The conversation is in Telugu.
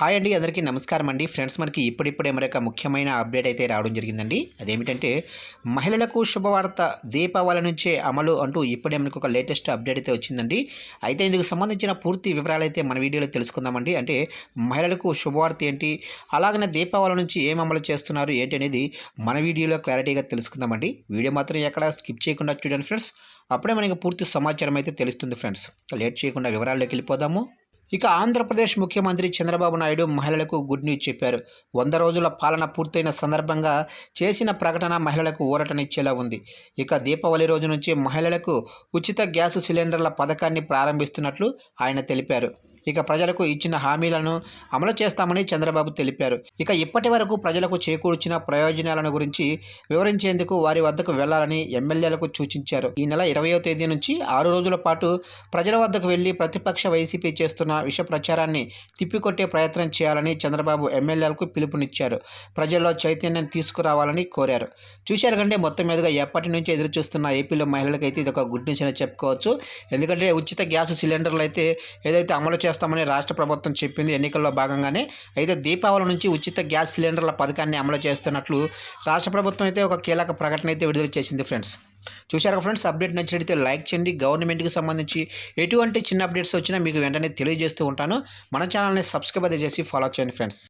హాయ్ అండి అందరికీ నమస్కారం అండి. ఫ్రెండ్స్ మనకి ఇప్పుడిప్పుడే మరొక ముఖ్యమైన అప్డేట్ అయితే రావడం జరిగిందండి. అదేమిటంటే మహిళలకు శుభవార్త దీపావళి నుంచే అమలు అంటూ ఇప్పుడే మనకు ఒక లేటెస్ట్ అప్డేట్ అయితే వచ్చిందండి. అయితే ఇందుకు సంబంధించిన పూర్తి వివరాలు అయితే మన వీడియోలో తెలుసుకుందామండి. అంటే మహిళలకు శుభవార్త ఏంటి అలాగనే దీపావళి నుంచి ఏం అమలు చేస్తున్నారు ఏంటి అనేది మన వీడియోలో క్లారిటీగా తెలుసుకుందామండి. వీడియో మాత్రం ఎక్కడ స్కిప్ చేయకుండా చూడండి ఫ్రెండ్స్. అప్పుడే మనకి పూర్తి సమాచారం అయితే తెలుస్తుంది ఫ్రెండ్స్. లేట్ చేయకుండా వివరాల్లోకి వెళ్ళిపోదాము. ఇక ఆంధ్రప్రదేశ్ ముఖ్యమంత్రి చంద్రబాబు నాయుడు మహిళలకు గుడ్ న్యూస్ చెప్పారు. వంద రోజుల పాలన పూర్తయిన సందర్భంగా చేసిన ప్రకటన మహిళలకు ఊరటనిచ్చేలా ఉంది. ఇక దీపావళి రోజు నుంచి మహిళలకు ఉచిత గ్యాసు సిలిండర్ల పథకాన్ని ప్రారంభిస్తున్నట్లు ఆయన తెలిపారు. ఇక ప్రజలకు ఇచ్చిన హామీలను అమలు చేస్తామని చంద్రబాబు తెలిపారు. ఇక ఇప్పటి వరకు ప్రజలకు చేకూర్చిన ప్రయోజనాలను గురించి వివరించేందుకు వారి వద్దకు వెళ్ళాలని ఎమ్మెల్యేలకు సూచించారు. ఈ నెల ఇరవయో తేదీ నుంచి ఆరు రోజుల పాటు ప్రజల వద్దకు వెళ్ళి ప్రతిపక్ష వైసీపీ చేస్తున్న విష ప్రచారాన్ని తిప్పికొట్టే ప్రయత్నం చేయాలని చంద్రబాబు ఎమ్మెల్యేలకు పిలుపునిచ్చారు. ప్రజల్లో చైతన్యం తీసుకురావాలని కోరారు. చూశారు కంటే మొత్తం మీదుగా ఎప్పటి నుంచి ఎదురు చూస్తున్న ఏపీలో మహిళలకైతే ఇది ఒక గుడ్ న్యూస్ అని చెప్పుకోవచ్చు. ఎందుకంటే ఉచిత గ్యాస్ సిలిండర్లు అయితే ఏదైతే అమలు చేస్తామని రాష్ట్ర ప్రభుత్వం చెప్పింది. ఎన్నికల్లో భాగంగానే అయితే దీపావళి నుంచి ఉచిత గ్యాస్ సిలిండర్ల పథకాన్ని అమలు చేస్తున్నట్లు రాష్ట్ర ప్రభుత్వం అయితే ఒక కీలక ప్రకటన అయితే విడుదల చేసింది ఫ్రెండ్స్. చూశారు ఫ్రెండ్స్ అప్డేట్ నచ్చినట్లయితే లైక్ చేయండి. గవర్నమెంట్కి సంబంధించి ఎటువంటి చిన్న అప్డేట్స్ వచ్చినా మీకు వెంటనే తెలియజేస్తూ ఉంటాను. మన ఛానల్ని సబ్స్క్రైబ్ అయితే చేసి ఫాలో చేయండి ఫ్రెండ్స్.